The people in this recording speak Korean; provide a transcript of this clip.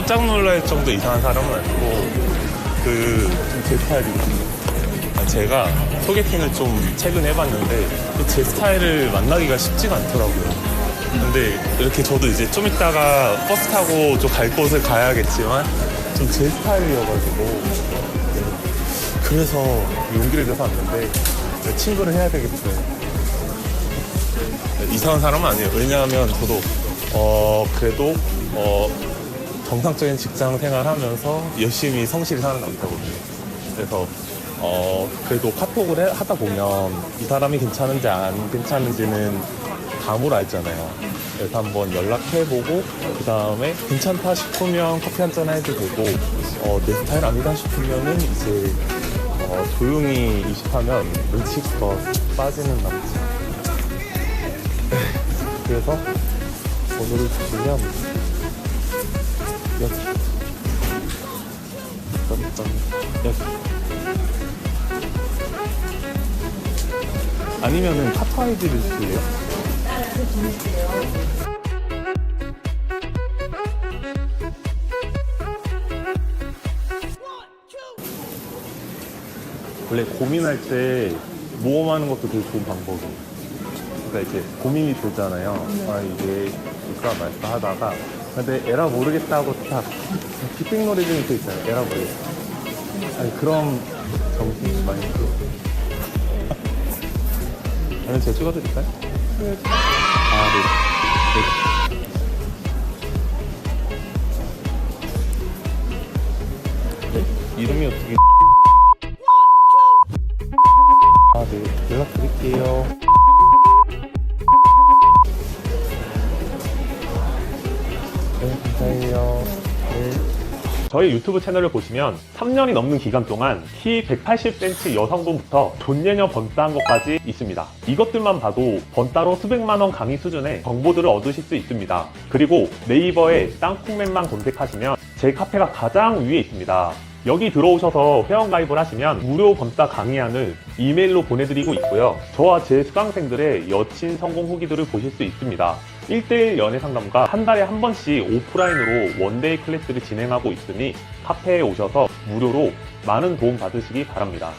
깜짝 놀랄 정도 이상한 사람은 아니고 그제 스타일이거든요. 아, 제가 소개팅을 좀 최근 해봤는데 제 스타일을 만나기가 쉽지가 않더라고요. 근데 이렇게 저도 이제 좀 이따가 버스 타고 좀 갈 곳을 가야겠지만 좀 제 스타일이어가지고 네. 그래서 용기를 내서 왔는데 친구를 해야 되겠어요. 이상한 사람은 아니에요. 왜냐하면 저도 어 그래도 어 정상적인 직장 생활하면서 열심히 성실히 사는 남자거든요. 그래서 어 그래도 카톡을 해- 하다 보면 이 사람이 괜찮은지 안 괜찮은지는 감으로 알잖아요. 그래서 한번 연락해보고 그 다음에 괜찮다 싶으면 커피 한 잔 해도 되고 어, 내 스타일 아니다 싶으면은 이제 어, 조용히 이식하면 눈치껏 빠지는 남자. 그래서 번호를 주시면 여기 딴딴 여기 아니면은 카톡 아이디를 주실래요? 원래 고민할 때 모험하는 것도 되게 좋은 방법이에요. 그러니까 이제 고민이 들잖아요. 아 이게 일까 말까 하다가 근데 에라 모르겠다고 딱 빅빅놀이 중에 또 있잖아요. 에라 모르겠다. 아니 그럼 정신 많이 들어. 아니 제가 찍어드릴까요? 아 네. 네. 네? 이름이 어떻게? 아 네. 연락드릴게요. 감사해요. 네. 저희 유튜브 채널을 보시면 3년이 넘는 기간 동안 키 180cm 여성분부터 존예녀 번따한 것까지 있습니다. 이것들만 봐도 번따로 수백만 원 강의 수준의 정보들을 얻으실 수 있습니다. 그리고 네이버에 땅콩맨만 검색하시면 제 카페가 가장 위에 있습니다. 여기 들어오셔서 회원가입을 하시면 무료 번따 강의안을 이메일로 보내드리고 있고요. 저와 제 수강생들의 여친 성공 후기들을 보실 수 있습니다. 1대1 연애 상담과 한 달에 한 번씩 오프라인으로 원데이 클래스를 진행하고 있으니 카페에 오셔서 무료로 많은 도움 받으시기 바랍니다.